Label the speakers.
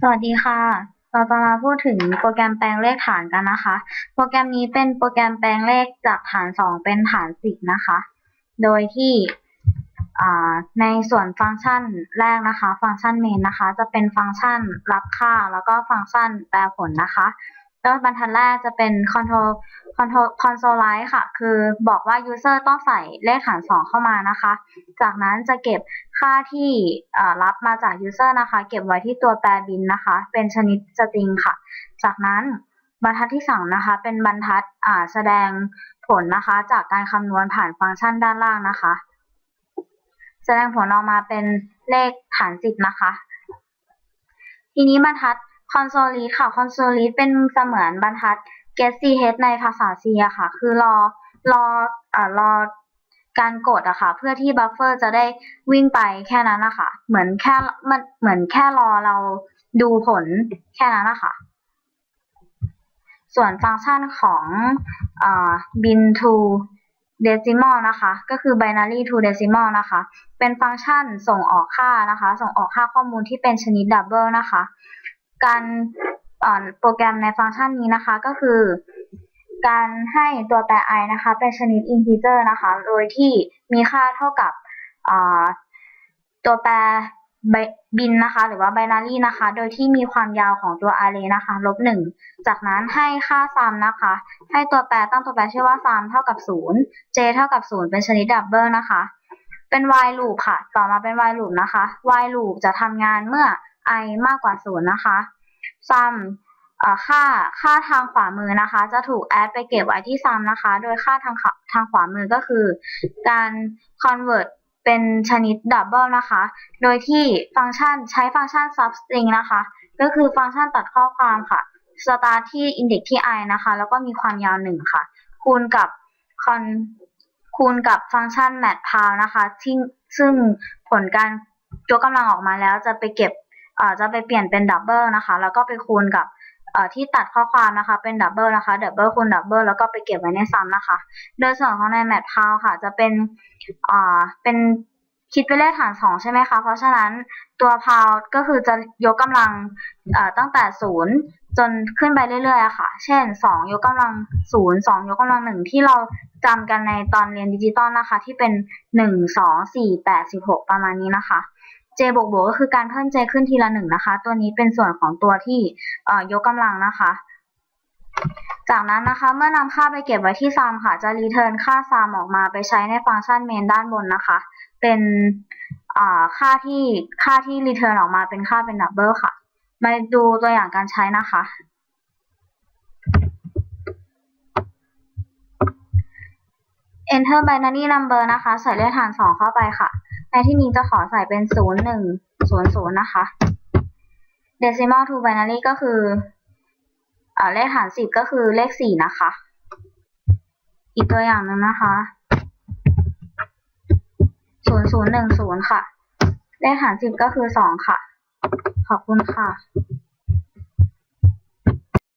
Speaker 1: สวัสดีค่ะ เราจะมาพูดถึงโปรแกรมแปลงเลขฐานกันนะคะ โปรแกรมนี้เป็นโปรแกรมแปลงเลขจากฐานสองเป็นฐานสิบนะคะ โดยที่ในส่วนฟังก์ชันแรกนะคะ ฟังก์ชันเมนนะคะ จะเป็นฟังก์ชันรับค่าแล้วก็ฟังก์ชันแปลผลนะคะ แล้วบรรทัดแรกจะเป็น control control console ค่ะ คือบอกว่า user ต้องใส่เลขฐาน 2 เข้ามานะคะ จากนั้นจะเก็บค่าที่รับมาจาก user นะคะ เก็บไว้ที่ตัวแปรบินนะคะ เป็นชนิดสตริงค่ะ จากนั้นบรรทัดที่2นะคะ เป็นบรรทัดแสดงผลนะคะ จากการคำนวณผ่านฟังก์ชันด้านล่างนะคะ แสดงผลออกมาเป็นเลขฐานสิบนะคะ ทีนี้บรรทัด console ค่ะ console เป็นเสมือนบรรทัด get ch ในภาษา C อะค่ะ คือรอรออ่ารอการกดอะค่ะ เพื่อที่บัฟเฟอร์จะได้วิ่งไปแค่นั้นนะคะเหมือนแค่มันเหมือนแค่รอเราดูผลแค่นั้นนะคะส่วนฟังก์ชันของอ่า bin to decimal นะคะ ก็คือ binary to decimal นะคะ เป็นฟังก์ชันส่งออกค่านะคะ ส่งออกค่าข้อมูลที่เป็นชนิด double นะคะ การโปรแกรมในฟังก์ชันนี้นะคะก็คือ การให้ตัวแปร i นะคะเป็นชนิด integer นะคะ โดยที่มีค่าเท่ากับตัวแปรบินนะคะ หรือว่า binary นะคะ โดยที่มีความยาวของตัว array นะคะลบหนึ่งจากนั้นให้ค่า sum นะคะ ให้ตัวแปรตั้งตัวแปรชื่อว่า sum เท่ากับ 0 j เท่ากับ 0 เป็นชนิด double นะคะ เป็น while loop ค่ะ ต่อมาเป็น while loop นะคะ while loop จะทำงานเมื่อ i มากกว่า0นะคะ sum ค่าค่าทางขวามือนะคะ จะถูกแอดไปเก็บไว้ที่ sum นะคะ โดยค่าทางทางขวามือก็คือ การ convert เป็นชนิด double นะคะ โดยที่ฟังก์ชันใช้ฟังก์ชัน substring นะคะ ก็คือฟังก์ชันตัดข้อความค่ะ start ที่ index ที่ i นะคะ แล้วก็มีความยาวหนึ่งค่ะ คูณกับ con คูณกับฟังก์ชัน matpal นะคะที่ซึ่งผลการยกกำลังออกมาแล้วจะไปเก็บ จะไปเปลี่ยนเป็น double นะคะ แล้วก็ไปคูณกับที่ตัดข้อความนะคะเป็น double นะคะ double คูณ double แล้วก็ไปเก็บไว้ในซ้ำนะคะ โดยส่วนของใน matpal ค่ะ จะเป็นอ่าเป็นคิดเป็นเลขฐาน2ใช่ไหมคะ เพราะฉะนั้นตัว pal ก็คือจะยกกำลังตั้งแต่0จนขึ้นไปเรื่อยๆค่ะ เช่น2ยกกำลัง0 2ยกกำลัง1ที่เราจำกันในตอนเรียนดิจิตอลนะคะ ที่เป็น1 2 4 8 16ประมาณนี้นะคะ j บวกบวกก็คือการเพิ่ม j ขึ้นทีละหนึ่งนะคะ ตัวนี้เป็นส่วนของตัวที่ยกกำลังนะคะ จากนั้นนะคะเมื่อนำค่าไปเก็บไว้ที่ sum ค่ะ จะรีเทิร์นค่า sum ออกมาไปใช้ในฟังก์ชัน main ด้านบนนะคะ เป็นค่าที่ค่าที่รีเทิร์นออกมาเป็นค่าเป็น double ค่ะ มาดูตัวอย่างการใช้นะคะ enter binary number นะคะ ใส่เลขฐาน 2 เข้าไปค่ะ ในที่นี้จะขอใส่เป็น 0 1 0 0 นะคะ decimal to binary ก็คืออเลขฐาน10ก็คือเลข4นะคะ อีกตัวอย่างหนึ่งนะคะ0010ค่ะ เลขฐาน10ก็คือ2ค่ะ ขอบคุณค่ะ